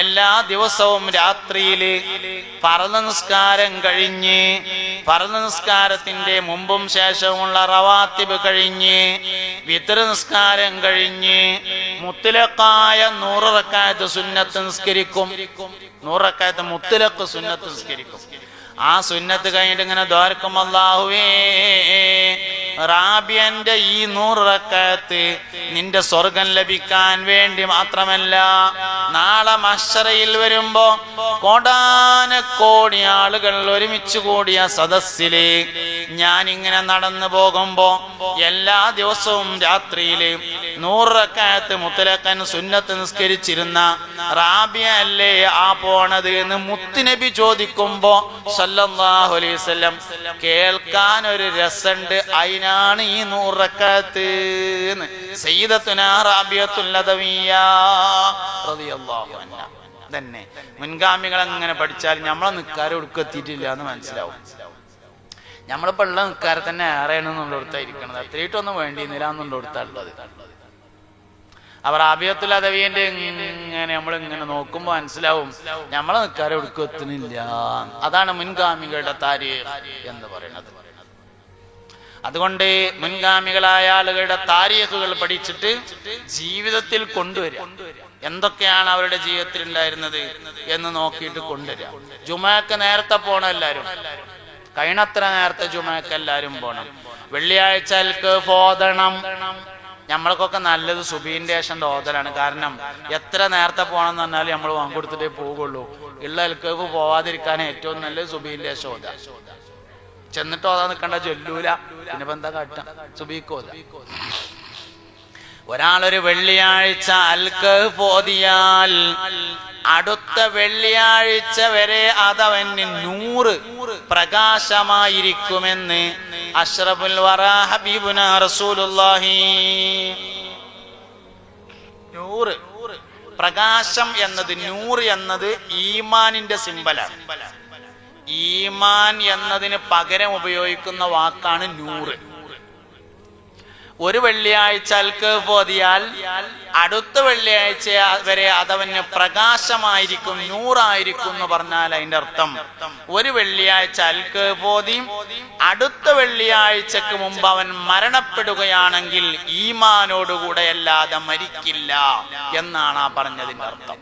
എല്ലാ ദിവസവും രാത്രിയിൽ ഫർദ് നിസ്കാരം കഴിഞ്ഞ് ഫർദ് നിസ്കാരത്തിന്റെ മുമ്പും ശേഷവുമുള്ള റവാത്തിബ് കഴിഞ്ഞ് വിത്ര നിസ്കാരം കഴിഞ്ഞ് മുത്തലക്കായ നൂറക്കായത്ത് റക്കായത്ത് സുന്നത്ത് നിസ്കരിക്കും. നൂറക്കായത്ത് റക്കായത്ത് മുത്തലക്ക് സുന്നത്ത് നിസ്കരിക്കും. ആ സുന്നത്ത് കഴിഞ്ഞിട്ട് ഇങ്ങനെ ദ്വാരക്കും അല്ലാഹുവേ. റാബിയന്റെ ഈ നൂറ് റക്കാത്ത് നിന്റെ സ്വർഗം ലഭിക്കാൻ വേണ്ടി മാത്രമല്ല നാളെ മഷറയിൽ വരുമ്പോ കോടാനക്കോടി ആളുകൾ ഒരുമിച്ച് കൂടിയ സദസ്സിൽ ഞാൻ ഇങ്ങനെ നടന്നു പോകുമ്പോ എല്ലാ ദിവസവും രാത്രിയിൽ നൂറ് റക്കാത്ത് മുത്തലക്കൻ സുന്നത്ത് നിസ്കരിച്ചിരുന്ന റാബിയ അല്ലേ ആ പോണത് എന്ന് മുത്തുനബി ചോദിക്കുമ്പോ സല്ലല്ലാഹു അലൈഹി വസല്ലം കേൾക്കാൻ ഒരു രസണ്ട്. അതിനാണ് ഈ നൂറക്കായത്ത് അൻഹ. തന്നെ മുൻഗാമികൾ അങ്ങനെ പഠിച്ചാൽ നമ്മളെ നിക്കാരെ ഒടുക്കെത്തിയിട്ടില്ല എന്ന് മനസ്സിലാവും. നമ്മളിപ്പോ ഉള്ള നിക്കാരെ തന്നെ ഏറെയാണെന്നുള്ളടത്തായിരിക്കണത് അത്രയിട്ടൊന്നും വേണ്ടിയിരുന്നില്ല എന്നുള്ളടത്തുള്ളത് അവർ ആബിയത്തുൽ അദവിയന്റെ ഇങ്ങനെ നമ്മൾ ഇങ്ങനെ നോക്കുമ്പോൾ മനസ്സിലാവും നമ്മളെ നിൽക്കാരെ എത്തുന്നില്ല അതാണ് മുൻഗാമികളുടെ താരീഖ് എന്ന് പറയുന്നത്. അതുകൊണ്ട് മുൻഗാമികളായ ആളുകളുടെ താരീഖുകൾ പഠിച്ചിട്ട് ജീവിതത്തിൽ കൊണ്ടുവരിക. എന്തൊക്കെയാണ് അവരുടെ ജീവിതത്തിൽ ഉണ്ടായിരുന്നത് എന്ന് നോക്കിയിട്ട് കൊണ്ടുവരിക. ജുമാക്ക് നേരത്തെ പോണം എല്ലാരും. കഴിയണത്ര നേരത്തെ ജുമാക്ക് എല്ലാരും പോണം. വെള്ളിയാഴ്ചക്ക് പോതണം നമ്മൾക്കൊക്കെ നല്ലത് സുബീന്റെ തോതലാണ്. കാരണം എത്ര നേരത്തെ പോകണം എന്ന് പറഞ്ഞാൽ നമ്മൾ വാങ്ങിക്കൊടുത്തിട്ടേ പോകുള്ളൂ ഉള്ള അൽക്കേവ് പോവാതിരിക്കാൻ ഏറ്റവും നല്ലത് സുബീന്റെ ശേഷം ഓത ചെന്നിട്ട് ഓതാ നിൽക്കണ്ട ചൊല്ലൂല. പിന്നെ എന്താ കാട്ട? സുബീക്കോത ഒരാളൊരു വെള്ളിയാഴ്ച അൽക്ക് പോതിയാൽ അടുത്ത വെള്ളിയാഴ്ച വരെ അതവന് നൂറ് പ്രകാശമായിരിക്കുമെന്ന് അഷ്റഫുൽ വറ ഹബീബുന റസൂലുള്ളാഹി. നൂറ്. പ്രകാശം എന്നത് നൂറ് എന്നത് ഈമാനിന്റെ സിമ്പലാണ്. ഈമാൻ എന്നതിന് പകരം ഉപയോഗിക്കുന്ന വാക്കാണ് നൂറ്. ഒരു വെള്ളിയാഴ്ച പോതിയാൽ അടുത്ത വെള്ളിയാഴ്ച വരെ അതവന് പ്രകാശമായിരിക്കും നൂറായിരിക്കും എന്ന് പറഞ്ഞാൽ അതിന്റെ അർത്ഥം. ഒരു വെള്ളിയാഴ്ച അൽക്ക് അടുത്ത വെള്ളിയാഴ്ചക്ക് മുമ്പ് അവൻ മരണപ്പെടുകയാണെങ്കിൽ ഈമാനോടുകൂടെ അല്ലാതെ മരിക്കില്ല എന്നാണ് ആ പറഞ്ഞതിന്റെ അർത്ഥം.